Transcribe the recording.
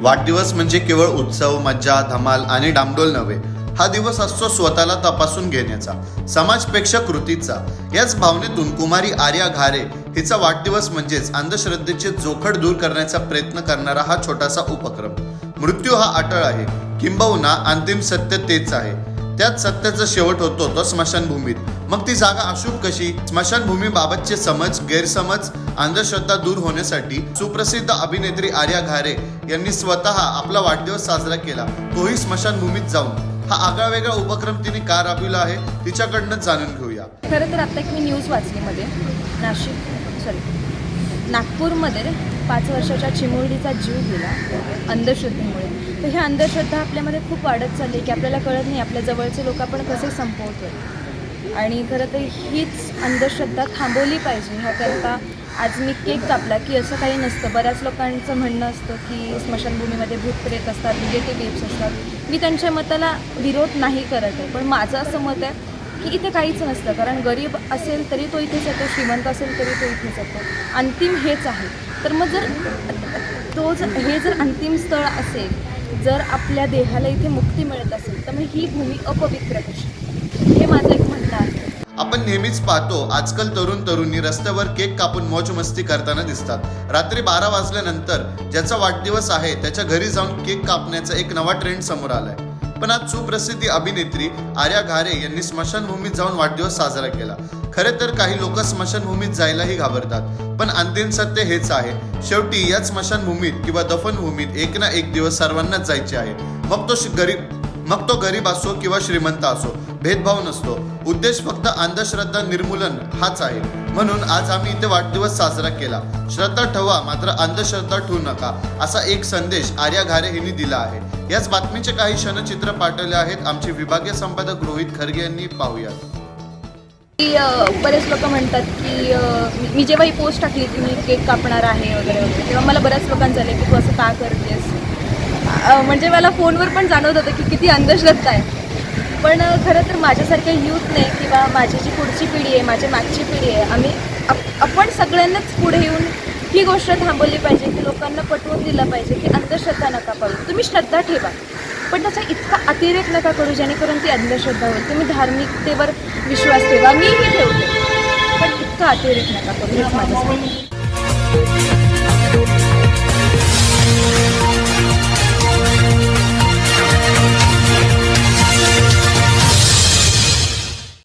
वाढदिवस म्हणजे केवळ उत्सव मज्जा धमाल आणि डामडोल नव्हे हा दिवस असतो स्वतःला तपासून घेण्याचा समाजपेक्षा कृतीचा. याच भावनेतून कुमारी आर्या घारे हिचा वाढदिवस म्हणजेच अंधश्रद्धेचे जोखड दूर करण्याचा प्रयत्न करणारा हा छोटासा उपक्रम. मृत्यू हा अटळ आहे. किंबहुना अंतिम सत्य तेच आहे. त्यात सत्याचा शेवट होतो तो स्मशानभूमीत. मग ती जागा अशुभ कशी? स्मशानभूमीबाबतचे समज गैरसमज अंधश्रद्धा दूर होण्यासाठी सुप्रसिद्ध अभिनेत्री आर्या घारे यांनी स्वतः आपला वाढदिवस साजरा केला. तोही स्मशानभूमीत जाऊन. हा आगळा वेगळा उपक्रम तिने का राबविला आहे तिच्याकडनं जाणून घेऊया. खरं तर आता एक मी न्यूज वाचली मध्ये नाशिक सॉरी नागपूरमध्ये पाच वर्षाच्या चिमुरडीचा जीव गेला अंधश्रद्धेमुळे. तर ही अंधश्रद्धा आपल्यामध्ये खूप वाढत चालली की आपल्याला कळत नाही आपल्या जवळचे लोक आपण कसे संपवतो आणि खरं तर हीच अंधश्रद्धा थांबवली पाहिजे. ह्याकरता आज मी केक कापला की असं काही नसतं. बऱ्याच लोकांचं म्हणणं असतं की स्मशानभूमीमध्ये भूतप्रेत असतात निगेटिव्ह वेव्स असतात. मी त्यांच्या मताला विरोध नाही करत आहे. पण माझं असं मत आहे की इथे काहीच नसतं. कारण गरीब असेल तरी तो इथेच येतो श्रीमंत असेल तरी तो इथेच येतो अंतिम हेच आहे. तर मग जर तो जर हे जर अंतिम स्थळ असेल जर आपल्या देहाला इथे मुक्ती मिळत असेल तर मग ही भूमी अपवित्र कशी? हे माझं एक म्हणणं आहे. आपण नेहमीच पाहतो आजकाल तरुण तरुणी रस्त्यावर केक कापून मौज मस्ती करताना दिसतात. रात्री बारा वाजल्यानंतर ज्याचा वाढदिवस आहे त्याच्या घरी जाऊन केक कापण्याचा एक नवा ट्रेंड समोर आलाय. पण आज सुप्रसिद्धी अभिनेत्री आर्या घारे यांनी स्मशानभूमीत जाऊन वाढदिवस साजरा केला. खरे तर काही लोक स्मशानभूमीत जायलाही घाबरतात. पण अंतिम सत्य हेच आहे. शेवटी या स्मशानभूमीत किंवा दफनभूमीत एक ना एक दिवस सर्वांनाच जायचे आहे. मग तो गरीब मग तो गरीब असो किंवा श्रीमंत असो भेदभाव नसतो. उद्देश फक्त अंधश्रद्धा निर्मूलन हाच आहे. म्हणून आज आम्ही इथे वाढदिवस साजरा केला. श्रद्धा ठेवा मात्र अंधश्रद्धा ठेवू नका असा एक संदेश आर्या घारे यांनी दिला आहे. याच बातमीचे काही क्षणचित्र पाठवले आहेत आमचे विभागीय संपादक रोहित खरगे यांनी. पाहूयात. की बरेच लोक म्हणतात की मी- जेव्हा ही पोस्ट टाकली की मी केक कापणार आहे वगैरे वगैरे तेव्हा मला बऱ्याच लोकांचं झाले की तू असं का करतेस? म्हणजे मला फोनवर पण जाणवत होतं की किती अंधश्रद्धा आहे. पण खरं तर माझ्यासारख्या यूथने किंवा माझी जी पुढची पिढी आहे माझी मागची पिढी आहे आम्ही आपण सगळ्यांनाच पुढे येऊन ही गोष्ट थांबवली पाहिजे की लोकांना पटवून दिलं पाहिजे की अंधश्रद्धा नका पाहू. तुम्ही श्रद्धा ठेवा. पण त्याचा इतका अतिरेक नका करू जेणेकरून ती अंधश्रद्धा होईल. तुम्ही धार्मिकतेवर विश्वास ठेवा. मीही ठेवते. पण इतका अतिरेक नका करू हेच माझं